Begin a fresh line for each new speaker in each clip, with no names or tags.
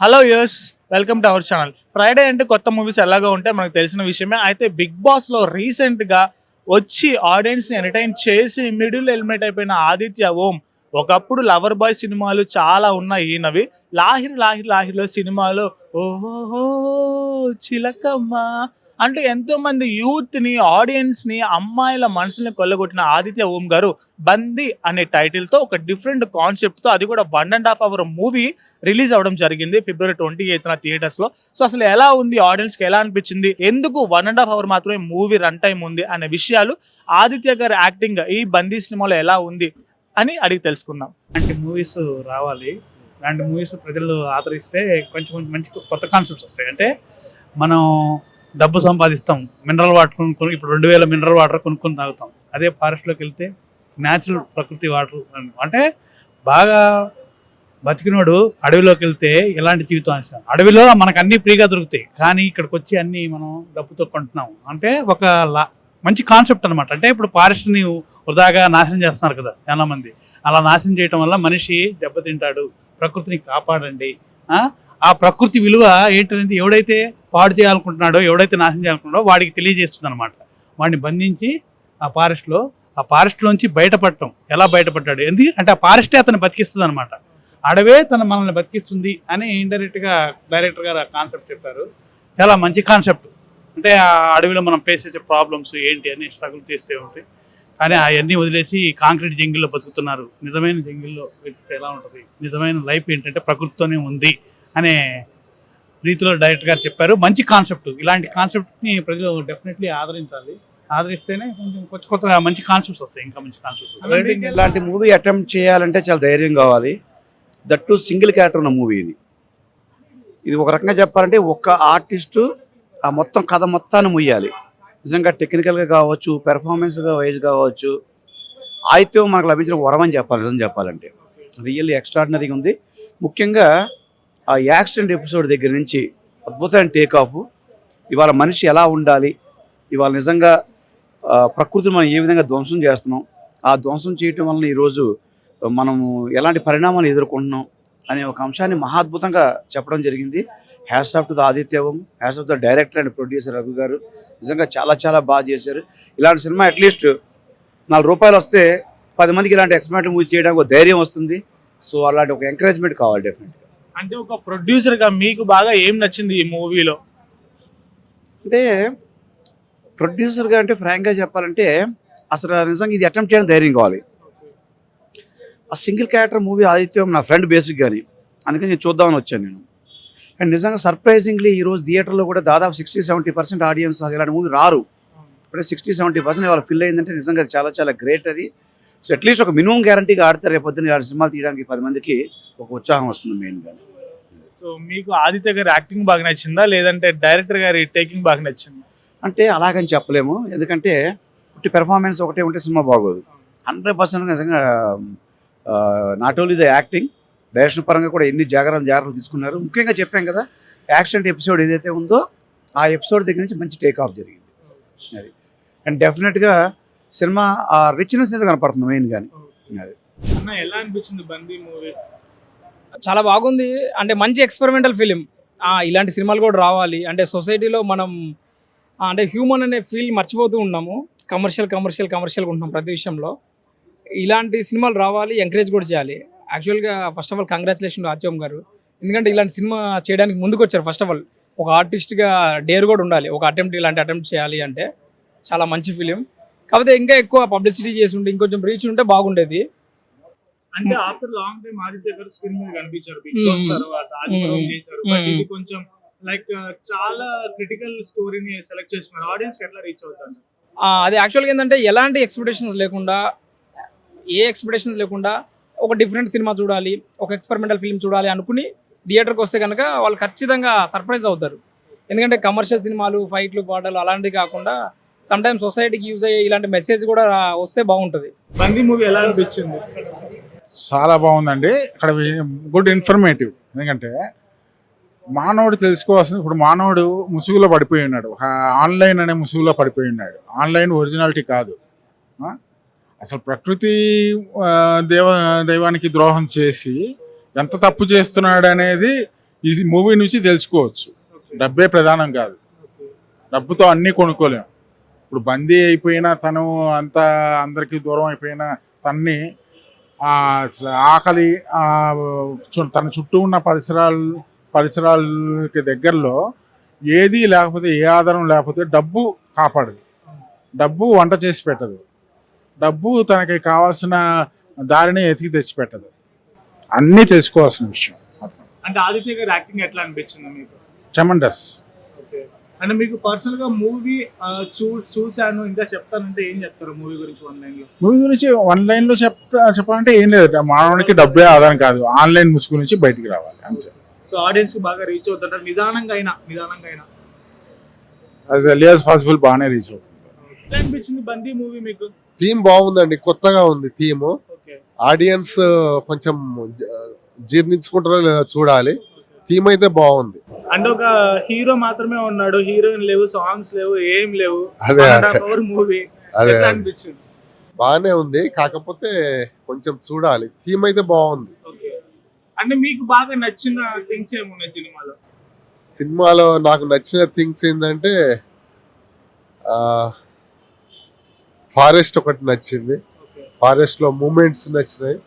Hello guys welcome to our channel. Friday అంటే కొత్త movies ఎలాగో ఉంటాయి మనకు తెలిసిన విషయమే. అయితే బిగ్ బాస్లో రీసెంట్గా వచ్చి ఆడియన్స్ని ఎంటర్టైన్ చేసి మిడిల్ ఎలిమినేట్ అయిపోయిన ఆదిత్య ఓం ఒకప్పుడు లవర్ బాయ్ సినిమాలు చాలా ఉన్నాయి ఈయనవి. లాహిర్ లాహిర్ లాహిర్లో సినిమాలో ఓహో చిలకమ్మ అంటే ఎంతో మంది యూత్ని ఆడియన్స్ని అమ్మాయిల మనసుని కొల్లగొట్టిన ఆదిత్య ఓం గారు బందీ అనే టైటిల్తో ఒక డిఫరెంట్ కాన్సెప్ట్తో అది కూడా one and half hour movie release అవ్వడం జరిగింది ఫిబ్రవరి ట్వంటీ ఎయిత్ థియేటర్స్లో సో అసలు ఎలా ఉంది ఆడియన్స్కి ఎలా అనిపించింది ఎందుకు వన్ అండ్ హాఫ్ అవర్ మాత్రమే మూవీ రన్ టైం ఉంది అనే విషయాలు ఆదిత్య గారి యాక్టింగ్ ఈ బందీ సినిమాలో ఎలా ఉంది అని అడిగి తెలుసుకుందాం.
అంటే మూవీస్ రావాలి. ఇలాంటి మూవీస్ ప్రజలు ఆదరిస్తే కొంచెం కొంచెం మంచి కొత్త కాన్సెప్ట్స్ వస్తాయి. అంటే మనం డబ్బు సంపాదిస్తాం. మినరల్ వాటర్ కొనుక్కొని ఇప్పుడు రెండు వేల మినరల్ వాటర్ కొనుక్కొని తాగుతాం. అదే ఫారెస్ట్లోకి వెళ్తే న్యాచురల్ ప్రకృతి వాటర్ అంటే బాగా బతికినోడు అడవిలోకి వెళ్తే ఎలాంటి జీవితం ఆశ అడవిలో మనకు అన్ని ఫ్రీగా దొరుకుతాయి. కానీ ఇక్కడికి వచ్చి అన్ని మనం డబ్బుతో కొంటున్నాం. అంటే ఒక లా- మంచి కాన్సెప్ట్ అనమాట అంటే ఇప్పుడు ఫారెస్ట్ని వృధాగా నాశనం చేస్తున్నారు కదా చాలామంది. అలా నాశనం చేయటం వల్ల మనిషి దెబ్బతింటాడు. ప్రకృతిని కాపాడండి. ఆ? ప్రకృతి విలువ ఏంటనేది ఎవడైతే పాడు చేయాలనుకుంటున్నాడో ఎవడైతే నాశనం చేయాలనుకుంటున్నాడో వాడికి తెలియజేస్తుంది అనమాట వాడిని బంధించి ఆ ఫారెస్ట్లో ఆ ఫారెస్ట్లోంచి బయటపడటం. ఎలా బయటపడ్డాడు? ఎందుకు? అంటే ఆ ఫారెస్టే అతను బతికిస్తుంది అనమాట అడవే తన మనల్ని బతికిస్తుంది అని ఇండైరెక్ట్గా డైరెక్టర్ గారు ఆ కాన్సెప్ట్ చెప్పారు. చాలా మంచి కాన్సెప్ట్ అంటే ఆ అడవిలో మనం ఫేస్ చేసే ప్రాబ్లమ్స్ ఏంటి అని స్ట్రగుల్ చేస్తే ఉంటాయి కానీ అవన్నీ వదిలేసి కాంక్రీట్ జంగిల్లో బతుకుతున్నారు. నిజమైన జంగిల్లో వెతికితే ఎలా ఉంటుంది? నిజమైన లైఫ్ ఏంటంటే ప్రకృతితోనే ఉంది. అనే రీతిలో డైరెక్టర్ గారు చెప్పారు. మంచి కాన్సెప్ట్. ఇలాంటి కాన్సెప్ట్ని ప్రజలు డెఫినెట్లీ ఆదరించాలి. ఆదరిస్తేనే కొంచెం కొత్త కొత్త మంచి కాన్సెప్ట్స్ వస్తాయి ఇంకా మంచి కాన్సెప్ట్స్
ఇలాంటి మూవీ అటెంప్ట్ చేయాలంటే చాలా ధైర్యం కావాలి. దట్టు సింగిల్ క్యారెక్టర్ ఉన్న మూవీ ఇది. ఇది ఒక రకంగా చెప్పాలంటే ఒక్క ఆర్టిస్టు ఆ మొత్తం కథ మొత్తాన్ని ముయ్యాలి. నిజంగా టెక్నికల్గా కావచ్చు పెర్ఫార్మెన్స్గా వైజ్ కావచ్చు ఆయిత్యం మనకు లభించిన వరం అని చెప్పాలి నిజం చెప్పాలంటే. రియల్లీ ఎక్స్ట్రాడినరీగా ఉంది. ముఖ్యంగా ఆ యాక్సిడెంట్ ఎపిసోడ్ దగ్గర నుంచి అద్భుతమైన టేక్ ఆఫ్ ఇవాళ మనిషి ఎలా ఉండాలి? ఇవాళ నిజంగా ప్రకృతిని మనం ఏ విధంగా ధ్వంసం చేస్తున్నాం? ఆ ధ్వంసం చేయటం వలన ఈరోజు మనము ఎలాంటి పరిణామాలు ఎదుర్కొంటున్నాం అనే ఒక అంశాన్ని మహాద్భుతంగా చెప్పడం జరిగింది. Hats off to the ఆదిత్యవం hats off the director and producer Raghu గారు. నిజంగా చాలా చాలా బాగా చేశారు. ఇలాంటి సినిమా అట్లీస్ట్ నాలుగు రూపాయలు వస్తే పది మందికి ఇలాంటి ఎక్స్పెరిమెంట్ మూవీ చేయడానికి ఒక ధైర్యం వస్తుంది. సో అలాంటి ఒక ఎంకరేజ్మెంట్ కావాలి డెఫినెట్గా
అంటే ఒక ప్రొడ్యూసర్గా మీకు బాగా ఏం నచ్చింది ఈ మూవీలో?
అంటే ప్రొడ్యూసర్గా అంటే ఫ్రాంక్గా చెప్పాలంటే అసలు నిజంగా ఇది అటెంప్ట్ చేయడం ధైర్యం కావాలి. ఆ సింగిల్ క్యారెక్టర్ మూవీ ఆదిత్యం నా ఫ్రెండ్ బేసిక్ కానీ అందుకని నేను చూద్దామని వచ్చాను నేను. అండ్ నిజంగా సర్ప్రైజింగ్లీ ఈరోజు థియేటర్లో కూడా దాదాపు సిక్స్టీ సెవెంటీ పర్సెంట్ ఆడియన్స్ ఇలాంటి మూవీ రారు. అంటే సిక్స్టీ సెవెంటీ పర్సెంట్ వాళ్ళు ఫిల్ అయిందంటే నిజంగా అది చాలా చాలా గ్రేట్ అది. సో అట్లీస్ట్ ఒక మినిమం గ్యారంటీగా ఆడతారు. రేపు పొద్దున్న ఇలాంటి సినిమాలు తీయడానికి పది మందికి ఒక ఉత్సాహం వస్తుంది మెయిన్గా
సో మీకు ఆదిత్య గారి యాక్టింగ్ బాగా నచ్చిందా? లేదంటే డైరెక్టర్ గారి టేకింగ్ బాగా నచ్చిందా?
అంటే అలాగని చెప్పలేము. ఎందుకంటే ఒకటి పెర్ఫార్మెన్స్ ఒకటే ఉంటే సినిమా బాగోదు. హండ్రెడ్ పర్సెంట్ నిజంగా not only the acting direction పరంగా కూడా ఎన్ని జాగ్రత్తలు జాగ్రత్తలు తీసుకున్నారు. ముఖ్యంగా చెప్పాం కదా యాక్సిడెంట్ ఎపిసోడ్ ఏదైతే ఉందో ఆ ఎపిసోడ్ దగ్గర నుంచి మంచి టేక్ ఆఫ్ జరిగింది. అది. అండ్ డెఫినెట్గా సినిమా ఆ రిచ్నెస్ అనేది కనపడుతుంది మెయిన్ కానీ అది.
ఎలా అనిపించింది బందీ మూవీ?
చాలా బాగుంది. అంటే మంచి ఎక్స్పెరిమెంటల్ ఫిలిం ఇలాంటి సినిమాలు కూడా రావాలి. అంటే సొసైటీలో మనం అంటే హ్యూమన్ అనే ఫీల్ మర్చిపోతూ ఉన్నాము. కమర్షియల్ కమర్షియల్ కమర్షియల్ ఉంటున్నాం ప్రతి విషయంలో. ఇలాంటి సినిమాలు రావాలి ఎంకరేజ్ కూడా చేయాలి. యాక్చువల్గా ఫస్ట్ ఆఫ్ ఆల్ కంగ్రాచులేషన్ ఆత్యం గారు. ఎందుకంటే ఇలాంటి సినిమా చేయడానికి ముందుకు వచ్చారు ఫస్ట్ ఆఫ్ ఆల్ ఒక ఆర్టిస్ట్గా డేర్ కూడా ఉండాలి. ఒక అటెంప్ట్ ఇలాంటి అటెంప్ట్ చేయాలి అంటే. చాలా మంచి ఫిలిం కాకపోతే ఇంకా ఎక్కువ పబ్లిసిటీ చేసి ఉంటే ఇంకొంచెం రీచ్ ఉంటే బాగుండేది
అంటే ఆఫ్టర్ లాంగ్ టైం ఆదిత్య గారు స్క్రీన్ మీద కనిపించారు బిగ్
Hmm.
బాస్ తర్వాత
Hmm.
చేశారు బట్
Hmm.
ఇది కొంచెం లైక్ చాలా క్రిటికల్ స్టోరీని సెలెక్ట్ చేస్తున్నారు ఆడియన్స్ ఎట్లా రీచ్ అవుతారు
అది యాక్చువల్గా ఏంటంటే ఎలాంటి ఎక్స్పెక్టేషన్స్ లేకుండా ఏ ఎక్స్పెక్టేషన్స్ లేకుండా ఒక డిఫరెంట్ సినిమా చూడాలి ఒక ఎక్స్పెరిమెంటల్ ఫిల్మ్ చూడాలి అనుకుని థియేటర్కి వస్తే కనుక వాళ్ళు ఖచ్చితంగా సర్ప్రైజ్ అవుతారు ఎందుకంటే కమర్షియల్ సినిమాలు ఫైట్లు పాటలు అలాంటివి కాకుండా సమ్ టైమ్ సొసైటీకి యూజ్ అయ్యే ఇలాంటి మెసేజ్ కూడా వస్తే బాగుంటుంది.
బందీ మూవీ ఎలా అనిపించింది?
చాలా బాగుందండి. ఇక్కడ గుడ్ ఇన్ఫర్మేటివ్ ఎందుకంటే మానవుడు తెలుసుకోవాల్సింది ఇప్పుడు మానవుడు ముసుగులో పడిపోయి ఉన్నాడు. ఆన్లైన్ అనే ముసుగులో పడిపోయి ఉన్నాడు. ఆన్లైన్ ఒరిజినాలిటీ కాదు. ఆ? అసలు ప్రకృతి దేవ దైవానికి ద్రోహం చేసి ఎంత తప్పు చేస్తున్నాడు అనేది ఈ మూవీ నుంచి తెలుసుకోవచ్చు. డబ్బే ప్రధానం కాదు. డబ్బుతో అన్నీ కొనుక్కోలేం. ఇప్పుడు బందీ అయిపోయినా తను అంత అందరికీ దూరం అయిపోయినా తన్ని ఆకలి తన చుట్టూ ఉన్న పరిసరాలు పరిసరాలకి దగ్గరలో ఏది లేకపోతే ఏ ఆధారం లేకపోతే డబ్బు కాపాడదు. డబ్బు వంట చేసి పెట్టదు. డబ్బు తనకి కావాల్సిన దారిని ఎతికి తెచ్చి పెట్టదు అన్నీ తెలుసుకోవాల్సిన విషయం.
అంటే ఆదిత్య గారి యాక్టింగ్ ఎట్లా అనిపించింది మీకు?
చెమండస్
అంటే మీకు పర్సనల్గా మూవీ చూ చూశాను ఇంకా చెప్తానంటే ఏం చెప్తారు మూవీ గురించి వన్ లైన్లో?
మూవీ గురించి వన్ లైన్లో చెప్తా చెప్పాలంటే ఏం లేదు. మానవునికి డబ్బే ఆధారం కాదు. ఆన్లైన్ ముసుగు నుంచి బయటికి రావాలి అంతే.
సో ఆడియన్స్కి బాగా రీచ్ అవుతుంటారు. నిదానంగా అయినా నిదానంగా అయినా.
యాజ్ ఎర్లీ యాజ్ పాసిబుల్ బాగానే రీచ్ అవుతుంది.
ఎట్లా అనిపించింది బందీ మూవీ మీకు?
థీమ్ బాగుందండి కొత్తగా ఉంది థీమ్
ఓకే
ఆడియన్స్ కొంచెం జ- జీర్ణించుకుంటారో లేదో చూడాలి. థీమ్ అయితే బాగుంది.
అంటే ఒక హీరో మాత్రమే ఉన్నాడు హీరోయిన్ లేవు సాంగ్స్ లేవు ఏం లేవు. మూవీ
అదే.
అనిపించింది?
బాగానే ఉంది కాకపోతే కొంచెం చూడాలి. థీమ్ అయితే బాగుంది.
అంటే మీకు బాగా నచ్చిన థింగ్స్ ఏమున్నాయి సినిమాలో?
సినిమాలో నాకు నచ్చిన థింగ్స్ ఏంటంటే ఫారెస్ట్ ఒకటి నచ్చింది. ఫారెస్ట్లో మూమెంట్స్ నచ్చినాయి.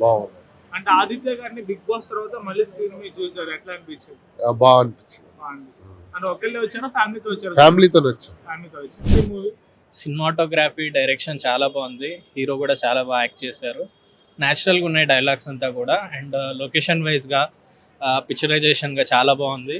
బాగుంది.
అంటే ఆదిత్య గారిని బిగ్ బాస్ తర్వాత మళ్ళీ స్క్రీన్ మీద చూసారు ఎట్లా అనిపించింది?
బాగా అనిపించింది
బాగుంది. అంటే ఒకళ్ళే వచ్చారా? ఫ్యామిలీతో వచ్చారు?
ఫ్యామిలీతో వచ్చాం.
ఫ్యామిలీతో వచ్చారు? మూవీ
సినిమాటోగ్రఫీ డైరెక్షన్ చాలా బాగుంది. హీరో కూడా చాలా బాగా యాక్ట్ చేశారు. న్యాచురల్గా ఉన్నాయి డైలాగ్స్ అంతా కూడా. అండ్ లొకేషన్ వైజ్గా పిక్చరైజేషన్గా చాలా బాగుంది.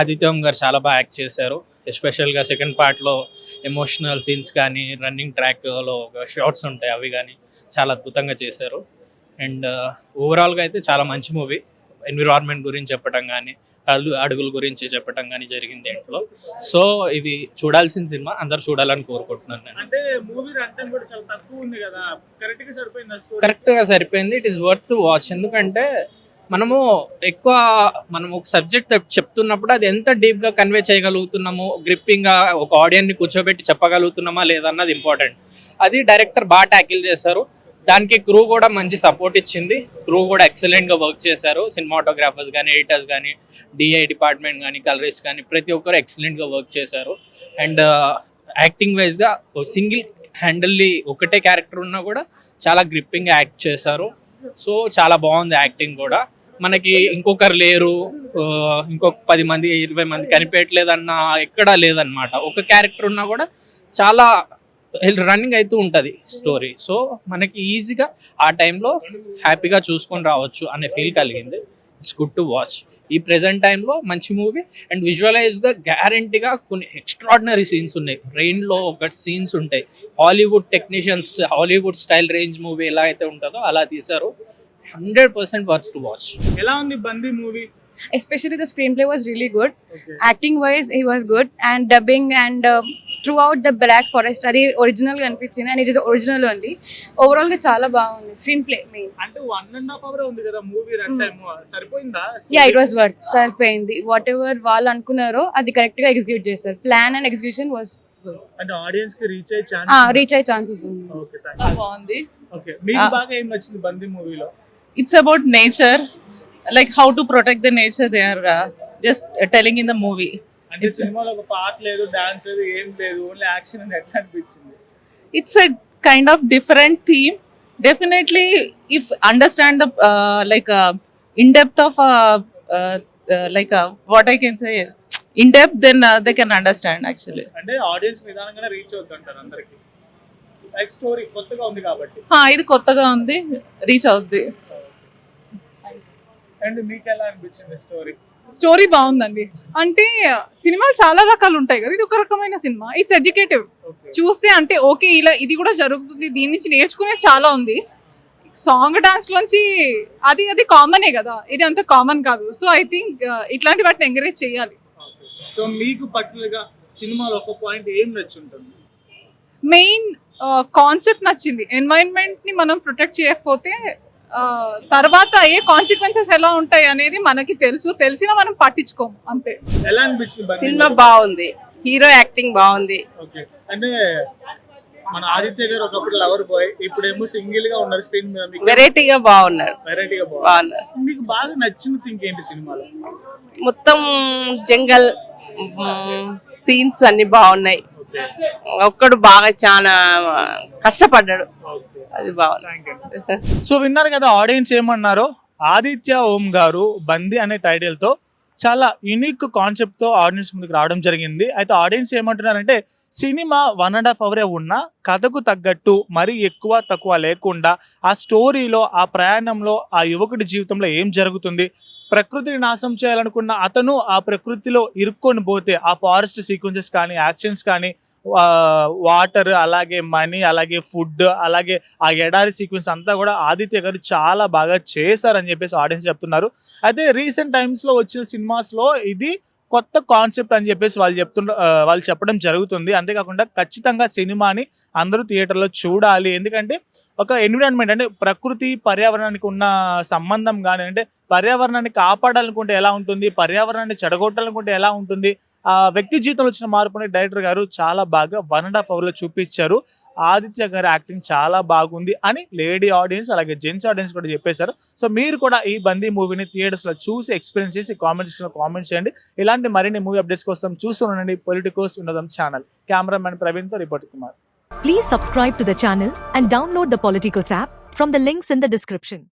ఆదిత్యం గారు చాలా బాగా యాక్ట్ చేశారు. ఎస్పెషల్గా సెకండ్ పార్ట్లో ఎమోషనల్ సీన్స్ కానీ రన్నింగ్ ట్రాక్లో షార్ట్స్ ఉంటాయి అవి కానీ చాలా అద్భుతంగా చేశారు. అండ్ ఓవరాల్గా అయితే చాలా మంచి మూవీ. ఎన్విరాన్మెంట్ గురించి చెప్పడం కానీ అడుగు అడుగుల గురించి చెప్పడం కానీ జరిగింది దీంట్లో. సో ఇది చూడాల్సిన సినిమా. అందరు చూడాలని కోరుకుంటున్నాను నేను.
అంటే మూవీ రన్ కూడా చాలా తక్కువ ఉంది కదా. కరెక్ట్గా సరిపోయింది
కరెక్ట్గా సరిపోయింది. ఇట్ ఈస్ వర్త్ వాచ్ ఎందుకంటే మనము ఎక్కువ మనం ఒక సబ్జెక్ట్ చెప్తున్నప్పుడు అది ఎంత డీప్గా కన్వే చేయగలుగుతున్నాము? గ్రిప్పింగ్గా ఒక ఆడియన్స్ని కూర్చోబెట్టి చెప్పగలుగుతున్నామా లేదన్నది ఇంపార్టెంట్ అది డైరెక్టర్ బాగా ట్యాకిల్ చేశారు. దానికి క్రూ కూడా మంచి సపోర్ట్ ఇచ్చింది. క్రూ కూడా ఎక్సలెంట్గా వర్క్ చేశారు. సినిమాటోగ్రాఫర్స్ కానీ ఎడిటర్స్ కానీ డిఐ డిపార్ట్మెంట్ కానీ కలరిస్ట్ కానీ ప్రతి ఒక్కరు ఎక్సలెంట్గా వర్క్ చేశారు. అండ్ యాక్టింగ్ వైజ్గా సింగిల్ హ్యాండిల్లీ ఒకటే క్యారెక్టర్ ఉన్నా కూడా చాలా గ్రిప్పింగ్ యాక్ట్ చేశారు. సో చాలా బాగుంది యాక్టింగ్ కూడా. మనకి ఇంకొకరు లేరు. Uh, ఇంకొక పది మంది ఇరవై మంది కనిపించట్లేదన్న ఎక్కడా లేదన్నమాట. ఒక క్యారెక్టర్ ఉన్నా కూడా చాలా రన్నింగ్ అవుతూ ఉంటుంది స్టోరీ సో మనకి ఈజీగా ఆ టైంలో హ్యాపీగా చూసుకొని రావచ్చు అనే ఫీల్ కలిగింది. ఇట్స్ గుడ్ టు వాచ్ ఈ ప్రెసెంట్ టైంలో మంచి మూవీ అండ్ విజువలైజ్గా గ్యారంటీగా కొన్ని ఎక్స్ట్రాడినరీ సీన్స్ ఉన్నాయి. రెయిన్లో ఒక సీన్స్ ఉంటాయి. Hollywood technicians Hollywood style range movie ఎలా అయితే ఉంటుందో అలా తీశారు. Hundred percent worth to watch
ఎలా ఉంది Bandi movie
especially the screenplay was really good.
Okay
acting wise he was good. And dubbing and uh, throughout the black forest అది original అనిపించింది and it is original only ఓవరాల్గా చాలా బాగుంది screenplay main
అంటే one and half hour ఉంది కదా movie run time సరిపోయిందా?
Yeah it was worth సరిపోయింది. వాట్ ఎవర్ వాళ్ళు అనుకున్నారో అది కరెక్ట్గా ఎగ్జిక్యూట్ చేశారు. ప్లాన్ అండ్ ఎగ్జిక్యూషన్ వాస్
అంటే ఆడియన్స్కి రీచ్ అయ్యే ఛాన్స్
రీచ్ అయ్యే ఛాన్సెస్ ఉంది
ఓకే
బాగుంది.
ఓకే మీకు
Ah.
బాగా ఏం నచ్చింది బందీ మూవీలో?
It's about nature like how to protect the nature they are just telling in the movie
అంటే సినిమాలో ఒక పాట లేదు డాన్స్ లేదు ఏం లేదు ఓన్లీ యాక్షన్ అని ఎట్లా అనిపించింది?
It's a kind of different theme definitely if understand the like in depth of like what I can say in depth then they can understand actually
అంటే ఆడియన్స్ నిదానంగానే రీచ్ అవుతుంటారు అందరికి. లైక్ స్టోరీ కొత్తగా ఉంది కాబట్టి.
ఇది కొత్తగా ఉంది రీచ్ అవుద్ది.
అండ్ మీకు ఎలా అనిపించింది స్టోరీ
స్టోరీ బాగుందండి. అంటే సినిమాలు చాలా రకాలు ఉంటాయి కదా ఇది ఒక రకమైన సినిమా. ఇట్స్ ఎడ్యుకేటివ్ చూస్తే అంటే ఓకే ఇలా ఇది కూడా జరుగుతుంది దీని నుంచి నేర్చుకునే చాలా ఉంది. సాంగ్ డాన్స్ లోంచి అది అది కామనే కదా ఇది అంత కామన్ కాదు. సో ఐ థింక్ ఇట్లాంటి వాటిని ఎంకరేజ్ చేయాలి.
సో మీకు సినిమాలో ఒక పాయింట్ ఏం నచ్చుంటుంది?
మెయిన్ కాన్సెప్ట్ నచ్చింది. ఎన్వైరన్మెంట్ని మనం ప్రొటెక్ట్ చేయకపోతే తర్వాత ఏ కాన్సిక్వెన్సెస్ ఎలా ఉంటాయి అనేది మనకి తెలుసు. తెలిసినా మనం పట్టించుకోము అంతే.
ఎలా అనిపించింది బందీ
సినిమా? బాగుంది. హీరో యాక్టింగ్ బాగుంది.
ఓకే. అంటే మన ఆదిత్య గారు ఒకప్పుడు లవర్ బాయ్ ఇప్పుడేమో సింగిల్గా ఉన్నారు స్క్రీన్ మీద.
వెరైటీగా బాగున్నారు.
వెరైటీగా
బాగున్నారు.
మీకు మీకు బాగా నచ్చిన థింక్ ఏంటి సినిమాలో?
మొత్తం జంగల్ సీన్స్ అన్ని బాగున్నాయి. ఒక్కడు బాగా చాలా కష్టపడ్డాడు. అది బాగుంది.
సో విన్నారు కదా ఆడియన్స్ ఏమన్నారో? ఆదిత్య ఓం గారు బందీ అనే టైటిల్తో చాలా యునిక్ కాన్సెప్ట్తో ఆడియన్స్ ముందుకు రావడం జరిగింది. అయితే ఆడియన్స్ ఏమంటున్నారంటే సినిమా వన్ అండ్ హాఫ్ అవరే ఉన్నా కథకు తగ్గట్టు మరీ ఎక్కువ తక్కువ లేకుండా ఆ స్టోరీలో ఆ ప్రయాణంలో ఆ యువకుడి జీవితంలో ఏం జరుగుతుంది? ప్రకృతిని నాశనం చేయాలనుకున్న అతను ఆ ప్రకృతిలో ఇరుక్కొని పోతే ఆ ఫారెస్ట్ సీక్వెన్సెస్ కానీ యాక్షన్స్ కానీ వాటర్ అలాగే మనీ అలాగే ఫుడ్ అలాగే ఆ ఎడారి సీక్వెన్స్ అంతా కూడా ఆదిత్య గారు చాలా బాగా చేశారని చెప్పేసి ఆడియన్స్ చెప్తున్నారు. అయితే రీసెంట్ టైమ్స్లో వచ్చిన సినిమాస్లో ఇది కొత్త కాన్సెప్ట్ అని చెప్పేసి వాళ్ళు చెప్తున్న వాళ్ళు చెప్పడం జరుగుతుంది. అంతేకాకుండా ఖచ్చితంగా సినిమాని అందరూ థియేటర్లో చూడాలి. ఎందుకంటే ఒక ఎన్విరాన్మెంట్ అంటే ప్రకృతి పర్యావరణానికి ఉన్న సంబంధం కానీ అంటే పర్యావరణాన్ని కాపాడాలనుకుంటే ఎలా ఉంటుంది? పర్యావరణాన్ని చెడగొట్టాలనుకుంటే ఎలా ఉంటుంది? ఆ వ్యక్తి జీవితంలో వచ్చిన మార్పుని డైరెక్టర్ గారు చాలా బాగా వన్ అండ్ హాఫ్ అవర్లో చూపించారు. ఆదిత్య గారి యాక్టింగ్ చాలా బాగుంది అని లేడీ ఆడియన్స్ అలాగే జెంట్స్ ఆడియన్స్ కూడా చెప్పేశారు. సో మీరు కూడా ఈ బందీ మూవీని థియేటర్స్లో చూసి ఎక్స్పీరియన్స్ చేసి కామెంట్ సెక్షన్లో కామెంట్ చేయండి. ఇలాంటి మరిన్ని మూవీ అప్డేట్స్ కోసం చూస్తుండండి పొలిటికోస్ ఉన్నదం channel cameraman ప్రవీణ్తో report Kumar.
Please subscribe to the channel and download the Politicos app from the links in the description